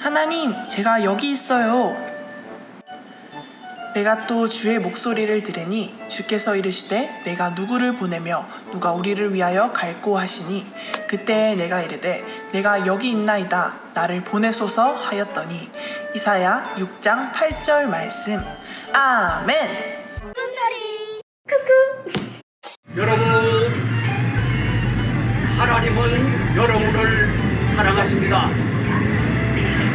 하나님, 제가 여기 있어요. 내가 또 주의 목소리를 들으니 주께서 이르시되 내가 누구를 보내며 누가 우리를 위하여 갈고 하시니? 그때 내가 이르되 내가 여기 있나이다. 나를 보내소서 하였더니 이사야 6장 8절 말씀. 아멘. 여러분, 하나님은 여러분을 사랑하십니다.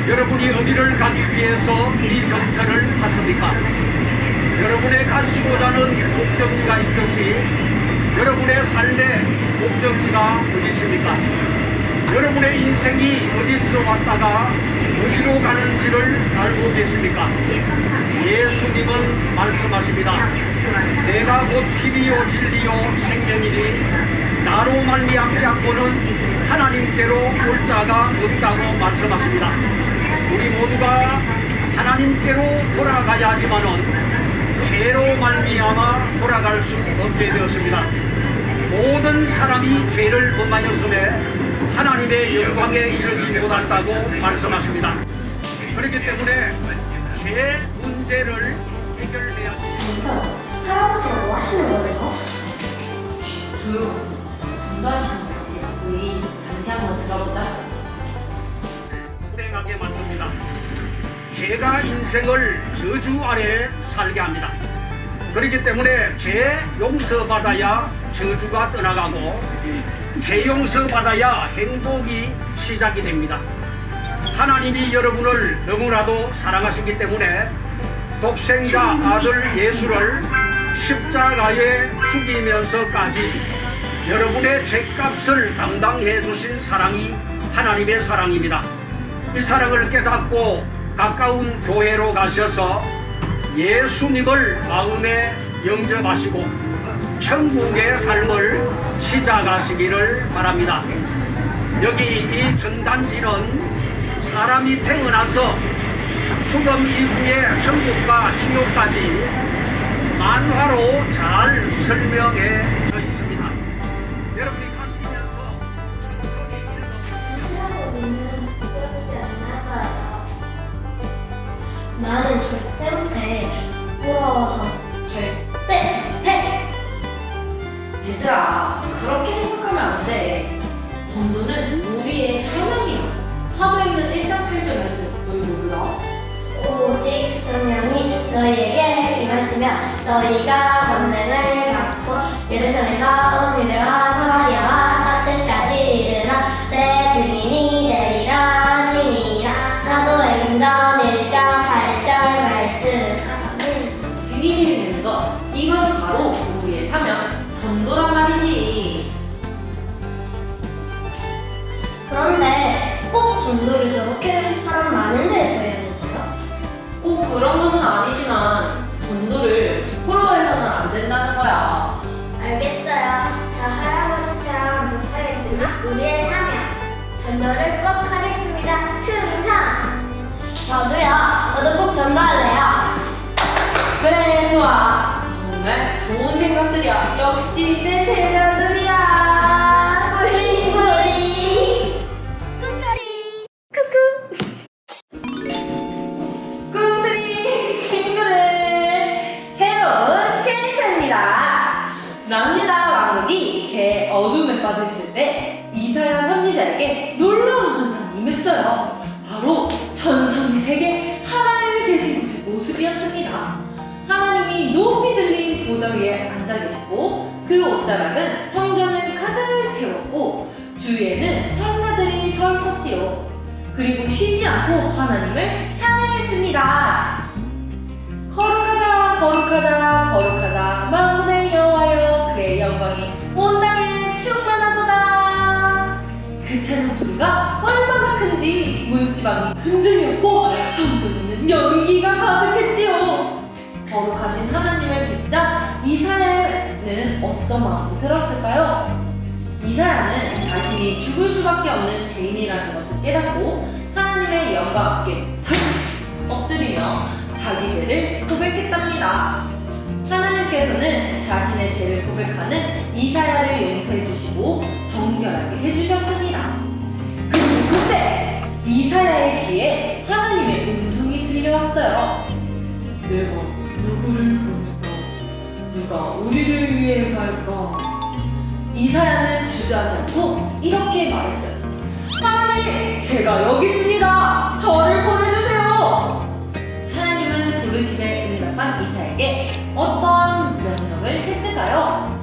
여러분이 어디를 가기 위해서 이 전철을 탔습니까? 여러분의 가시고자 하는 목적지가 있듯이 여러분의 삶의 목적지가 어디 있습니까? 여러분의 인생이 어디서 왔다가 어디로 가는지를 알고 계십니까? 예수님은 말씀하십니다. 내가 곧 길이요 진리요 생명이니 나로 말미암지 않고는 하나님께로 올 자가 없다고 말씀하십니다. 우리 모두가 하나님께로 돌아가야 하지만은 죄로 말미암아 돌아갈 수 없게 되었습니다. 모든 사람이 죄를 범하였음에 하나님의 영광에 이르지 못한다고 말씀하십니다. 그렇기 때문에 죄 문제를 해결해야 합니다. 할아버지가 뭐 하시는 거예요? 조용. 불행하게 만듭니다. 죄가 인생을 저주 아래 살게 합니다. 그렇기 때문에 죄 용서받아야 저주가 떠나가고 죄 용서받아야 행복이 시작이 됩니다. 하나님이 여러분을 너무나도 사랑하시기 때문에 독생자 아들 예수를 십자가에 죽이면서까지 여러분의 죄값을 담당해 주신 사랑이 하나님의 사랑입니다. 이 사랑을 깨닫고 가까운 교회로 가셔서 예수님을 마음에 영접하시고 천국의 삶을 시작하시기를 바랍니다. 여기 이 전단지는 사람이 태어나서 죽음 이후의 천국과 지옥까지 만화로 잘 설명해 부러워서 절대 못해. 얘들아, 그렇게 생각하면 안 돼. 전도는 우리의 사명이야. 사도행전 1장 8절 말씀, 너희 몰라? 오직 성령이 너희에게 임하시며 너희가 권능을 받고 예루살렘 그런데 꼭 전도를 저렇게 사람 많은 데서 해야 되나요? 꼭 그런 것은 아니지만, 전도를 부끄러워해서는 안 된다는 거야. 알겠어요. 저 할아버지처럼 못하겠으나 우리의 사명 전도를 꼭 하겠습니다. 충성! 저도요. 저도 꼭 전도할래요. 그래, 좋아. 정말 좋은 생각들이야. 역시 내 제자들이야. 우리 우리 꿈돌이 쿠쿠 꿈들이 친구들 새로운 캐릭터입니다. 랍니다 왕국이 제 어둠에 빠져 있을 때 이사야 선지자에게 놀라운 환상이 임했어요. 바로 천상의 세계 들린 보좌 위에 앉아 계시고 그 옷자락은 성전을 가득 채웠고 주위에는 천사들이 서 있었지요. 그리고 쉬지 않고 하나님을 찬양했습니다. 거룩하다, 거룩하다, 거룩하다, 만군의 여호와여, 그의 영광이 온 땅에 충만하도다. 그 찬양 소리가 얼마나 큰지 문지방이 흔들렸고 성도는 연기가 가득했지요. 거룩하신 하나님을 뵙자 이사야는 어떤 마음이 들었을까요? 이사야는 자신이 죽을 수밖에 없는 죄인이라는 것을 깨닫고 하나님의 앞에 털썩 엎드리며 자기 죄를 고백했답니다. 하나님께서는 자신의 죄를 고백하는 이사야를 용서해 주시고 정결하게 해주셨습니다. 그때 이사야의 귀에 하나님의 음성이 들려왔어요. 누구를 누가 우리를 위해 갈까? 이사야는 주저하지 않고 이렇게 말했어요. 하나님, 제가 여기 있습니다. 저를 보내주세요. 하나님은 부르심에 응답한 이사야에게 어떤 명령을 했을까요?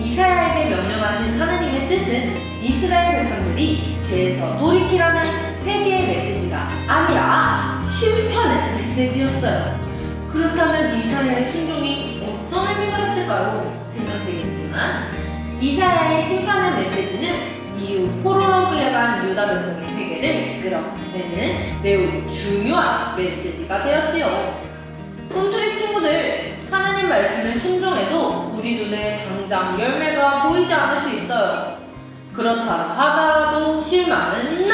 이사야에게 명령하신 하나님의 뜻은 이스라엘 백성들이 죄에서 돌이키라는 회개의 메시지가 아니라 심판의 메시지였어요. 이사야의 심판의 메시지는 이후 포로로 끌려간 유다 백성의 회개를 이끌어내는 매우 중요한 메시지가 되었지요. 꿈틀이 친구들, 하나님 말씀을 순종해도 우리 눈에 당장 열매가 보이지 않을 수 있어요. 그렇다 하더라도 실망은 NO!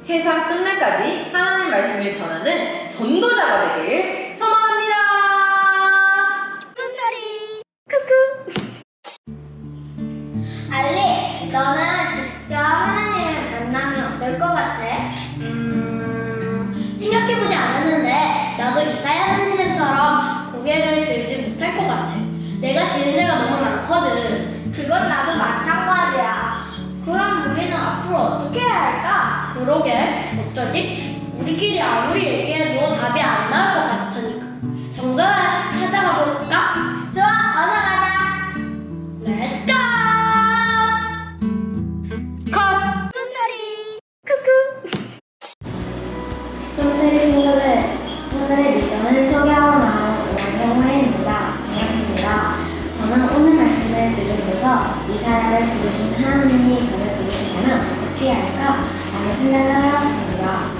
세상 끝날까지 하나님 말씀을 전하는 전도자가 되길 너는 직접 하나님을 만나면 어떨 것 같아? 음, 생각해보지 않았는데 나도 이사야 선지자처럼 고개를 들지 못할 것 같아. 내가 지은 죄가 너무 많거든. 그건 나도 마찬가지야. 그럼 우리는 앞으로 어떻게 해야 할까? 그러게, 어쩌지? 우리끼리 아무리 얘기해도 답이 안 나올 것 같으니까. 정전을 찾아가 볼까? 이사야를 부르신 하나님이 저를 부르시려면 어떻게 해야 할까? 라는 생각을 하였습니다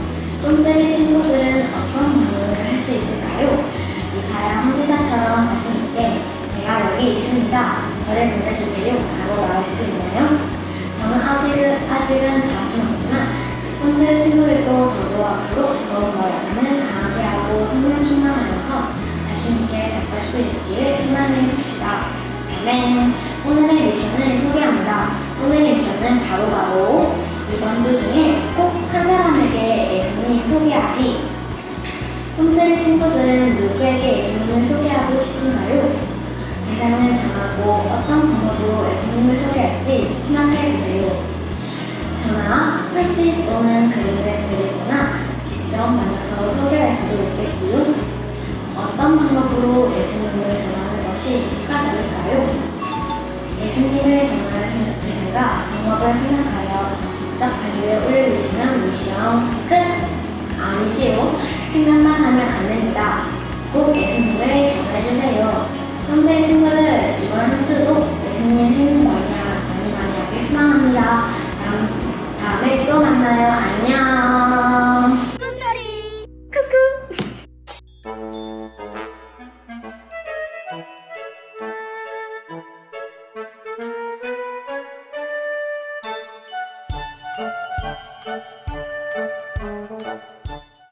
꿈돌이 친구들은 어떤 방법을 할 수 있을까요? 이사야 선지자처럼 자신있게 제가 여기 있습니다 저를 보내주세요 라고 말할 수 있나요? 저는 아직은, 아직은 자신 없지만 형들 친구들도 저도 앞으로 더욱 말하는 강하게 하고 성령 충만하여서 자신있게 답할 수 있기를 희망해 봅시다. 아멘. 미션은 바로바로 이번 주 중에 꼭 한 사람에게 예수님 소개하기. 형들 친구들은 누구에게 예수님을 소개하고 싶은가요? 대상을 정하고 어떤 방법으로 예수님을 소개할지 생각해보세요. 전화, 편지 또는 그림을 그리거나 직접 만나서 소개할 수도 있겠지요. 어떤 방법으로 예수님을 전하는 것이 효과적일까요? 예수님을 전하는 대상과 방법을 생각하여 직접 발리에 올려주시면 미션